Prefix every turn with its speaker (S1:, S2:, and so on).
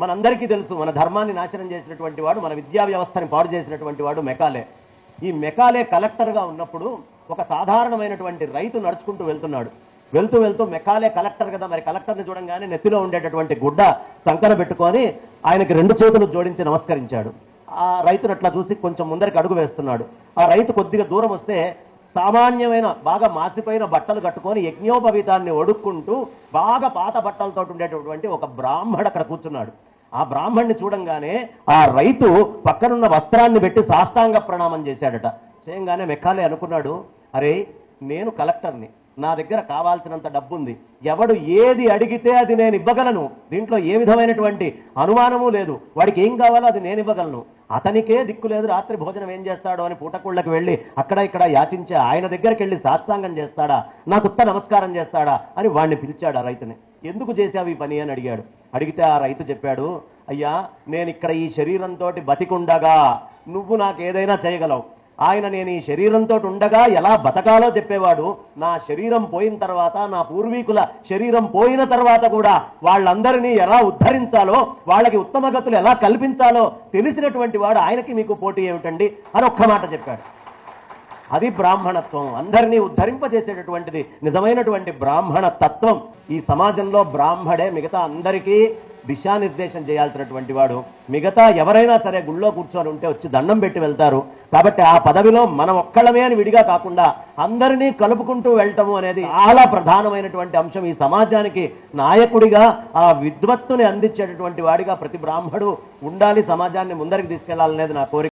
S1: మనందరికీ తెలుసు మన ధర్మాన్ని నాశనం చేసినటువంటి వాడు మన విద్యా వ్యవస్థని పాడు చేసినటువంటి వాడు మెకాలే. ఈ మెకాలే కలెక్టర్గా ఉన్నప్పుడు ఒక సాధారణమైనటువంటి రైతు నడుచుకుంటూ వెళ్తున్నాడు. వెళ్తూ వెళ్తూ మెకాలే కలెక్టర్ కదా మరి కలెక్టర్ని చూడంగానే నెత్తిలో ఉండేటటువంటి గుడ్డ సంకర పెట్టుకొని ఆయనకి రెండు చేతులు జోడించి నమస్కరించాడు. ఆ రైతును అట్లా చూసి కొంచెం ముందరికి అడుగు వేస్తున్నాడు. ఆ రైతు కొద్దిగా దూరం వస్తే సామాన్యమైన బాగా మాసిపోయిన బట్టలు కట్టుకొని యజ్ఞోపవీతాన్ని ఒడుక్కుంటూ బాగా పాత బట్టలతో ఉండేటటువంటి ఒక బ్రాహ్మడు అక్కడ కూర్చున్నాడు. ఆ బ్రాహ్మణ్ణి చూడంగానే ఆ రైతు పక్కనున్న వస్త్రాన్ని పెట్టి సాష్టాంగ ప్రణామం చేశాడట. చేయంగానే మెక్కాలే అనుకున్నాడు అరే నేను కలెక్టర్ని. నా దగ్గర కావాల్సినంత డబ్బు ఉంది ఎవడు ఏది అడిగితే అది నేను ఇవ్వగలను. దీంట్లో ఏ విధమైనటువంటి అనుమానము లేదు. వాడికి ఏం కావాలో అది నేను ఇవ్వగలను. అతనికే దిక్కు లేదు రాత్రి భోజనం ఏం చేస్తాడో అని పూటకుళ్ళకి వెళ్ళి అక్కడ ఇక్కడ యాచించే ఆయన దగ్గరికి వెళ్ళి సాష్టాంగం చేస్తాడా? నాకు ఉత్త నమస్కారం చేస్తాడా? అని వాడిని పిలిచాడు ఆ రైతుని. ఎందుకు చేశావు ఈ పని? అని అడిగాడు. అడిగితే ఆ రైతు చెప్పాడు అయ్యా నేను ఇక్కడ ఈ శరీరంతో బతికుండగా నువ్వు నాకు ఏదైనా చేయగలవు. ఆయన నేను ఈ శరీరంతో ఉండగా ఎలా బతకాలో చెప్పేవాడు నా శరీరం పోయిన తర్వాత నా పూర్వీకుల శరీరం పోయిన తర్వాత కూడా వాళ్ళందరినీ ఎలా ఉద్ధరించాలో వాళ్ళకి ఉత్తమ గతులు ఎలా కల్పించాలో తెలిసినటువంటి వాడు ఆయనకి మీకు పోటీ ఏమిటండి? అని ఒక్క మాట చెప్పాడు. అది బ్రాహ్మణత్వం. అందరినీ ఉద్ధరింపజేసేటటువంటిది నిజమైనటువంటి బ్రాహ్మణ తత్వం. ఈ సమాజంలో బ్రాహ్మడే మిగతా అందరికీ దిశానిర్దేశం చేయాల్సినటువంటి వాడు. మిగతా ఎవరైనా సరే గుళ్ళో కూర్చొని ఉంటే వచ్చి దండం పెట్టి వెళ్తారు. కాబట్టి ఆ పదవిలో మనం ఒక్కళ్ళమే అని విడిగా కాకుండా అందరినీ కలుపుకుంటూ వెళ్ళటము అనేది చాలా ప్రధానమైనటువంటి అంశం. ఈ సమాజానికి నాయకుడిగా ఆ విద్వత్తుని అందించేటటువంటి వాడిగా ప్రతి బ్రాహ్మడు ఉండాలి సమాజాన్ని ముందరికి తీసుకెళ్ళాలనేది నా కోరిక.